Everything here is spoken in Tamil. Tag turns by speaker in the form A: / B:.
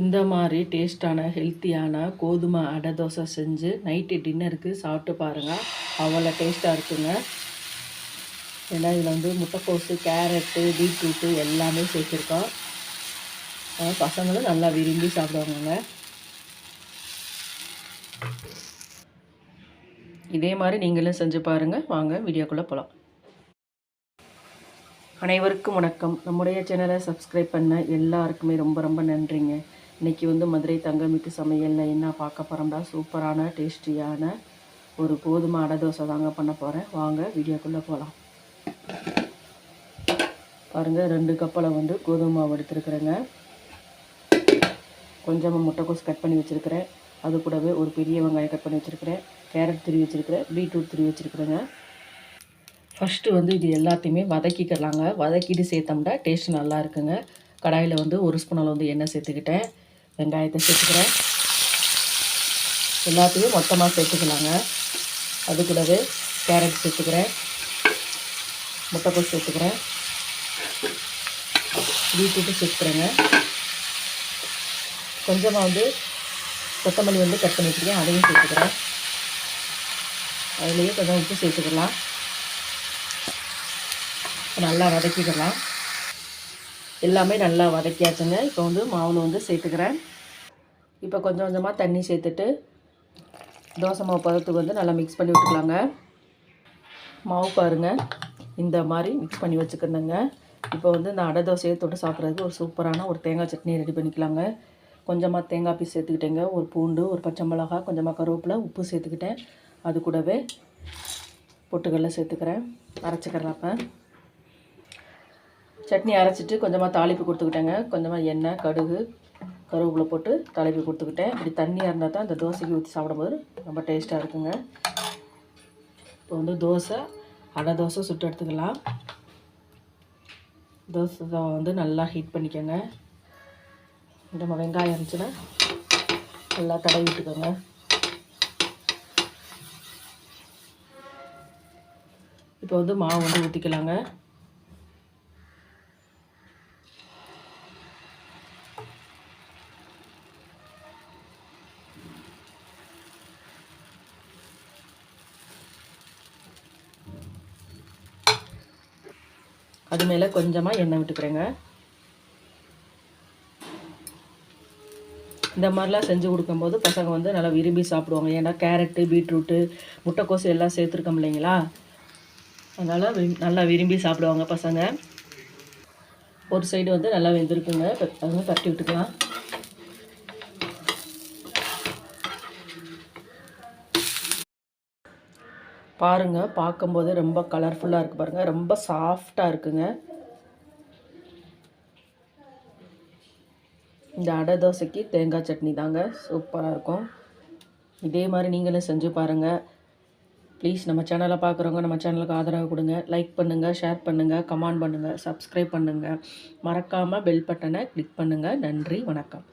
A: இந்த மாதிரி டேஸ்ட்டான ஹெல்த்தியான கோதுமை அடை தோசை செஞ்சு நைட்டு டின்னருக்கு சாப்பிட்டு பாருங்கள் அவ்வளோ டேஸ்ட்டாக இருக்குங்க. ஏன்னா இதில் வந்து முட்டைக்கோஸு கேரட்டு பீட்ரூட்டு எல்லாமே சேர்த்துருக்கோம். பசங்களும் நல்லா விரும்பி சாப்பிடுவாங்க இதே மாதிரி நீங்களும் செஞ்சு பாருங்கள் வாங்க வீடியோக்குள்ளே போகலாம் அனைவருக்கும் வணக்கம். நம்முடைய சேனலை சப்ஸ்கிரைப் பண்ண எல்லாருக்குமே ரொம்ப ரொம்ப நன்றிங்க. இன்றைக்கி வந்து மதுரை தங்கமிட்டு சமையலில் என்ன பார்க்க போகிறோம்டா சூப்பரான டேஸ்டியான ஒரு கோதுமை அடை தோசை தாங்க பண்ண போகிறேன் வாங்க வீடியோக்குள்ளே போகலாம் பாருங்கள் ரெண்டு கப்பலை வந்து கோதுமை மாவு எடுத்துருக்குறேங்க. கொஞ்சமாக முட்டைக்கோஸ் கட் பண்ணி வச்சுருக்கிறேன். அது கூடவே ஒரு பெரிய வெங்காயம் கட் பண்ணி வச்சுருக்கிறேன். கேரட் திருவி வச்சுருக்கிறேன். பீட்ரூட் திருவி வச்சுருக்குறேங்க. ஃபஸ்ட்டு வந்து இது எல்லாத்தையுமே வதக்கிக்கலாங்க. வதக்கிட்டு சேர்த்தோம்னா டேஸ்ட் நல்லா இருக்குங்க. கடாயில் வந்து ஒரு ஸ்பூன் வந்து எண்ணெய் சேர்த்துக்கிட்டேன். வெங்காயத்தை சேர்த்துக்கிறேன். எல்லாத்தையும் மொத்தமாக சேர்த்துக்கலாங்க. அது கூடவே கேரட் சேர்த்துக்கிறேன். முட்டைக்கோஸ் சேர்த்துக்கிறேன். பீட்ரூட்டு சேர்த்துக்கிறேங்க. கொஞ்சமாக வந்து கொத்தமல்லி வந்து கட் பண்ணி வச்சுருக்கேன். அதையும் சேர்த்துக்கிறேன். அதுலேயே கொஞ்சம் உப்பு சேர்த்துக்கலாம். நல்லா வதக்கிக்கலாம். எல்லாமே நல்லா வதக்கியாச்சுங்க. இப்போ வந்து மாவில் வந்து சேர்த்துக்கிறேன். இப்போ கொஞ்சம் கொஞ்சமாக தண்ணி சேர்த்துட்டு தோசை மாவு பதத்துக்கு வந்து நல்லா மிக்ஸ் பண்ணி விட்டுக்கலாங்க. மாவு பாருங்கள் இந்த மாதிரி மிக்ஸ் பண்ணி வச்சுக்கிறேங்க இப்போ வந்து இந்த அடை தோசையை தொட்டு சாப்பிட்றதுக்கு ஒரு சூப்பரான ஒரு தேங்காய் சட்னி ரெடி பண்ணிக்கலாங்க. கொஞ்சமாக தேங்காய் பீஸ் சேர்த்துக்கிட்டேங்க. ஒரு பூண்டு ஒரு பச்சை மிளகா கொஞ்சமாக கருவேப்பில் உப்பு சேர்த்துக்கிட்டேன். அது கூடவே பொட்டுக்கடலை சேர்த்துக்கிறேன். அரைச்சிக்கிறேன் அப்போ. சட்னி அரைச்சிட்டு கொஞ்சமாக தாளிப்பு கொடுத்துக்கிட்டேங்க. கொஞ்சமாக எண்ணெய் கடுகு கருவேப்பிலை போட்டு தாளிப்பு கொடுத்துக்கிட்டேன். இப்படி தண்ணியாக இருந்தால் தான் இந்த தோசைக்கு ஊற்றி சாப்பிடும்போது ரொம்ப டேஸ்ட்டாக இருக்குங்க. இப்போ வந்து தோசை அடை தோசை சுட்டு எடுத்துக்கலாம். தோசை வந்து நல்லா ஹீட் பண்ணிக்கோங்க. நம்ம வெங்காயம் இருந்துச்சுன்னா நல்லா தடவி விட்டுக்கோங்க. இப்போ வந்து மாவு வந்து ஊற்றிக்கலாங்க அது மேலே கொஞ்சமாக எண்ணெய் விட்டுக்கிறேங்க. இந்த மாதிரிலாம் செஞ்சு கொடுக்கும்போது பசங்க வந்து நல்லா விரும்பி சாப்பிடுவாங்க. ஏன்னா கேரட்டு பீட்ரூட்டு முட்டைக்கோசு எல்லாம் சேர்த்துருக்கோம் இல்லைங்களா? அதனால் நல்லா விரும்பி சாப்பிடுவாங்க பசங்க. ஒரு சைடு வந்து நல்லா வெந்திருக்குங்க. அது தட்டி விட்டுக்கலாம். பாருங்கள் பார்க்கும்போது ரொம்ப கலர்ஃபுல்லாக இருக்குது பாருங்கள் ரொம்ப சாஃப்டாக இருக்குங்க. இந்த அடை தோசைக்கு தேங்காய் சட்னி தாங்க சூப்பராக இருக்கும். இதே மாதிரி நீங்களும் செஞ்சு பாருங்கள் ப்ளீஸ் நம்ம சேனலை பார்க்குறவங்க நம்ம சேனலுக்கு ஆதரவு கொடுங்க. லைக் பண்ணுங்கள் ஷேர் பண்ணுங்கள் கமெண்ட் பண்ணுங்கள் சப்ஸ்கிரைப் பண்ணுங்கள் மறக்காமல் பெல் பட்டனை கிளிக் பண்ணுங்கள் நன்றி வணக்கம்.